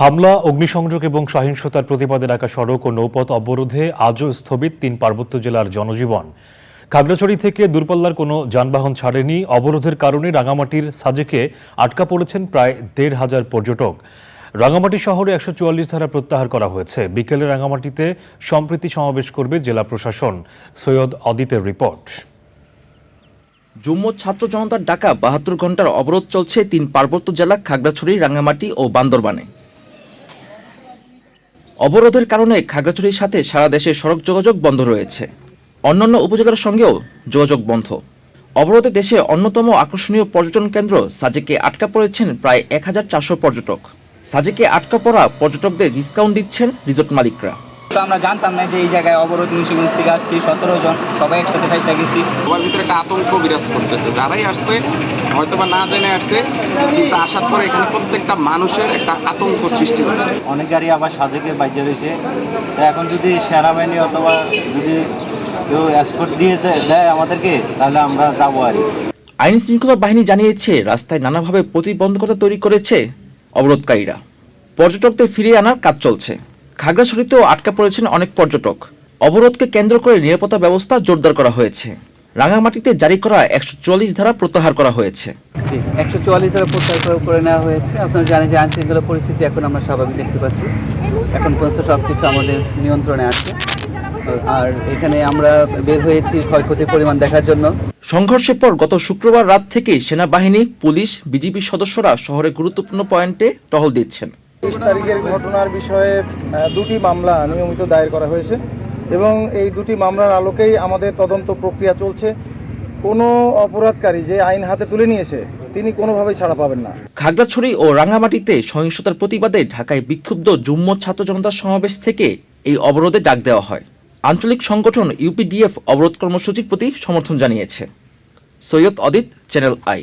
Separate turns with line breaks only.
হামলা, অগ্নিসংযোগ এবং সহিংসতার প্রতিবাদে ঢাকা সড়ক ও নৌপথ অবরোধে আজও স্থবিত তিন পার্বত্য জেলার জনজীবন। খাগড়াছড়ি থেকে দূরপাল্লার কোনো যানবাহন ছাড়েনি। অবরোধের কারণে রাঙামাটির সাজেকে আটকা পড়েছেন প্রায় দেড় হাজার পর্যটক। রাঙামাটি শহরে একশো চুয়াল্লিশ ধারা প্রত্যাহার করা হয়েছে। বিকেলে রাঙামাটিতে সম্প্রীতি সমাবেশ করবে জেলা প্রশাসন। সৈয়দ অদিতের রিপোর্ট।
যুম্ম ছাত্র জনতার ডাকা বাহাত্তর ঘণ্টার অবরোধ চলছে তিন পার্বত্য জেলা, খাগড়াছড়ি রাঙ্গামাটি ও বান্দরবানে। অবরোধের কারণে খাগড়াছড়ির সাথে সারা দেশে সড়ক যোগাযোগ বন্ধ রয়েছে। অন্যান্য উপজেলার সঙ্গেও যোগাযোগ বন্ধ। অবরোধে দেশে অন্যতম আকর্ষণীয় পর্যটন কেন্দ্র সাজেকে আটকা পড়েছেন প্রায় এক হাজার চারশো পর্যটক। সাজেকে আটকা পড়া পর্যটকদের ডিসকাউন্ট দিচ্ছেন রিসোর্ট মালিকরা।
তো আমরা জানতাম না যে এই জায়গায় অবরোধ মুন্সিগঞ্জ থেকে আসছি সতেরো জন সবাই একসাথে ফাইসা গেছি।
সবার ভিতরে একটা আতঙ্ক বিরাজ করতেছে। যারাই আসছে হয়তো বা না জেনে আসছে কিন্তু আসার পরে এখানে প্রত্যেকটা মানুষের একটা আতঙ্ক সৃষ্টি হচ্ছে।
অনেক গাড়ি আবার সাজেকে বাইজে রয়েছে। এখন যদি সেনাবাহিনী অথবা যদি কেউ এসকোর্ট দিয়ে দেয় আমাদেরকে তাহলে আমরা যাব আর কি।
আইন শৃঙ্খলা বাহিনী জানিয়েছে রাস্তায় নানাভাবে প্রতিবন্ধকতা তৈরি করেছে অবরোধকারীরা। পর্যটকদের ফিরিয়ে আনার কাজ চলছে। খাগড়াছড়িতেও আটকা পড়েছেন অনেক পর্যটক। অবরোধকে কেন্দ্র করে নিরাপত্তা ব্যবস্থা জোরদার করা হয়েছে। রাঙামাটিতে জারি করা একশো চুয়াল্লিশ ধারা প্রত্যাহার করা হয়েছে।
একশো চুয়াল্লিশ ধারা প্রত্যাহার করে নেওয়া হয়েছে। আপনারা জানেন যে আইন শৃঙ্খলা পরিস্থিতি এখন আমরা স্বাভাবিক দেখতে পাচ্ছি। এখন পর্যন্ত সব কিছু আমাদের নিয়ন্ত্রণে আছে। আর এখানে আমরা বের হয়েছি ক্ষয়ক্ষতির পরিমাণ দেখার জন্য।
সংঘর্ষের পর গত শুক্রবার রাত থেকে সেনাবাহিনী পুলিশ বিজিবি সদস্যরা শহরের গুরুত্বপূর্ণ পয়েন্টে টহল দিচ্ছেন।
তেইশ তারিখের ঘটনার বিষয়ে দুটি মামলা নিয়মিত দায়ের করা হয়েছে এবং এই দুটি মামলার আলোকেই আমাদের তদন্ত প্রক্রিয়া চলছে। কোনো অপরাধকারী যে আইন হাতে তুলে নিয়েছে, তিনি কোনোভাবেই ছাড়া পাবেন না।
খাগড়াছড়ি ও রাঙামাটিতে সহিংসতার প্রতিবাদে ঢাকায় বিক্ষুব্ধ যুম্ম ছাত্র জনতার সমাবেশ থেকে এই অবরোধে ডাক দেওয়া হয়। আঞ্চলিক সংগঠন ইউপিডিএফ অবরোধ কর্মসূচির প্রতি সমর্থন জানিয়েছে। সৈয়দ অদিত চ্যানেল আই